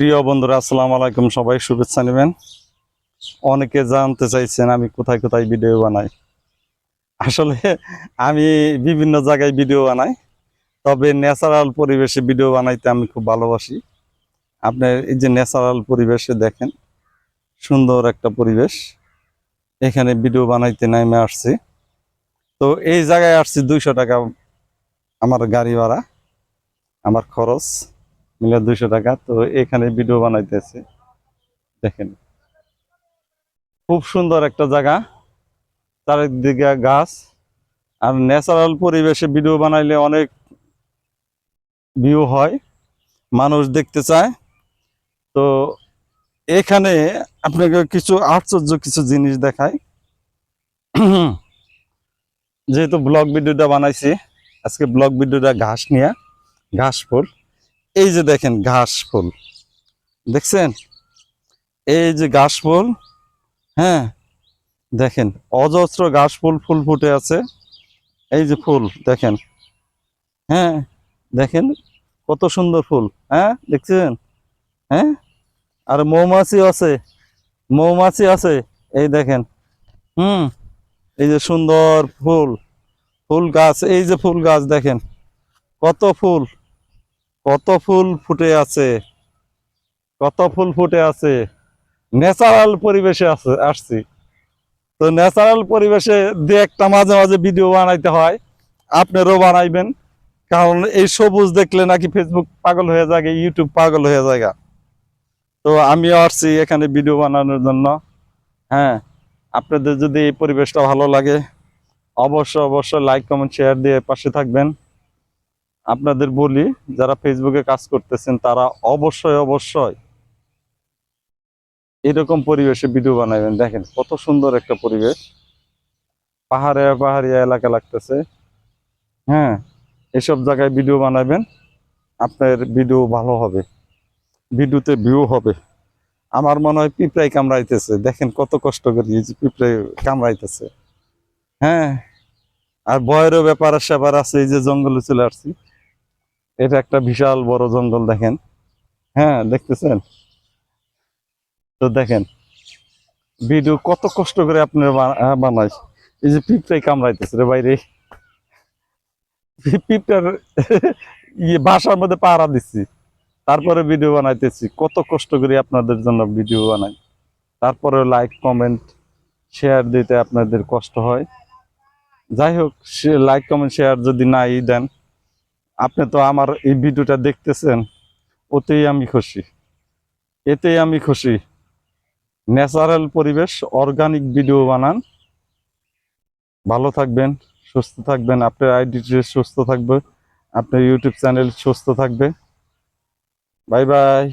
প্রিয় বন্ধুরা, আসসালামু আলাইকুম। সবাই শুভেচ্ছা নেবেন। অনেকে জানতে চাইছেন আমি কোথায় কোথায় ভিডিও বানাই। আসলে আমি বিভিন্ন জায়গায় ভিডিও বানাই, তবে ন্যাচারাল পরিবেশে ভিডিও বানাইতে আমি খুব ভালোবাসি। আপনার এই যে ন্যাচারাল পরিবেশে দেখেন, সুন্দর একটা পরিবেশ। এখানে ভিডিও বানাইতে নামে আসছি। তো এই জায়গায় আসছি দুইশো টাকা আমার গাড়ি ভাড়া, আমার খরচ। মিলে দুইশো টাকা। তো এখানে ভিডিও বানাইতেছে। দেখেন। খুব সুন্দর একটা জায়গা। চারিদিকে গাছ। আর ন্যাচারাল পরিবেশে ভিডিও বানাইলে অনেক ভিউ হয়। মানুষ দেখতে চায়। তো এখানে আপনাকে কিছু আশ্চর্য কিছু জিনিস দেখায় যেহেতু ব্লগ ভিডিওটা বানাইছি, আজকে ব্লগ ভিডিওটা ঘাস নিয়ে, ঘাস ফুল। এই যে দেখেন ঘাস ফুল। দেখছেন? এই যে ঘাস ফুল হ্যাঁ? দেখেন, অজস্র ঘাস ফুল ফুল ফুটে আছে। এই যে ফুল, দেখেন। হ্যাঁ? দেখেন, কত সুন্দর ফুল হ্যাঁ? দেখছেন? হ্যাঁ? আর মৌমাছি আছে মৌমাছি আছে। এই দেখেন, হুম? এই যে সুন্দর ফুল ফুল গাছ, এই যে ফুল গাছ দেখেন, কত ফুল। কত ফুল ফুটে আছে, কত ফুল ফুটে আছে ন্যাচারাল পরিবেশে আছে, আসছি। তো ন্যাচারাল পরিবেশে দু একটা মাঝে মাঝে ভিডিও বানাইতে হয়, আপনারও বানাইবেন। কারণ এই সবুজ দেখলে নাকি ফেসবুক পাগল হয়ে যায় ইউটিউব পাগল হয়ে যায় তো আমিও আসছি এখানে ভিডিও বানানোর জন্য। হ্যাঁ আপনাদের যদি এই পরিবেশটা ভালো লাগে, অবশ্যই অবশ্যই লাইক কমেন্ট শেয়ার দিয়ে পাশে থাকবেন। আপনাদের বলি, যারা ফেসবুকে কাজ করতেছেন, তারা অবশ্যই অবশ্যই এরকম পরিবেশে ভিডিও বানাবেন দেখেন, কত সুন্দর একটা পরিবেশ। পাহাড়ে পাহাড়িয়া এলাকা লাগতেছে। হ্যাঁ এসব জায়গায় ভিডিও বানাবেন আপনার ভিডিও ভালো হবে। ভিডিওতে ভিউ হবে। আমার মনে হয় পিঁপড়াই কামড়াইতেছে। দেখেন, কত কষ্ট করি যে পিঁপড়াই কামড়াইতেছে। হ্যাঁ আর বয়েরও ব্যাপার স্যাপার আছে, এই যে জঙ্গলে চলে আসছি। এটা একটা বিশাল বড় জঙ্গল দেখেন। হ্যাঁ দেখতেছেন? তো দেখেন, ভিডিও কত কষ্ট করে আপনার বানাই এই যে পিঁপড়াই কামড়াইতেছে রে বাইরে পিঁপড়ার ইয়ে বাসার মধ্যে পাড়া দিচ্ছি। তারপরে ভিডিও বানাইতেছি। কত কষ্ট করে আপনাদের জন্য ভিডিও বানাই। তারপরে লাইক কমেন্ট শেয়ার দিতে আপনাদের কষ্ট হয়। যাই হোক লাইক কমেন্ট শেয়ার যদি নাই দেন আপনি তো আমার এই ভিডিওটা দেখতেছেন, ওতেই আমি খুশি। এতেই আমি খুশি। ন্যাচারাল পরিবেশ, অর্গানিক ভিডিও বানান। ভালো থাকবেন, সুস্থ থাকবেন। আপনার আইডিটি সুস্থ থাকবে, আপনার ইউটিউব চ্যানেল সুস্থ থাকবে। Bye bye.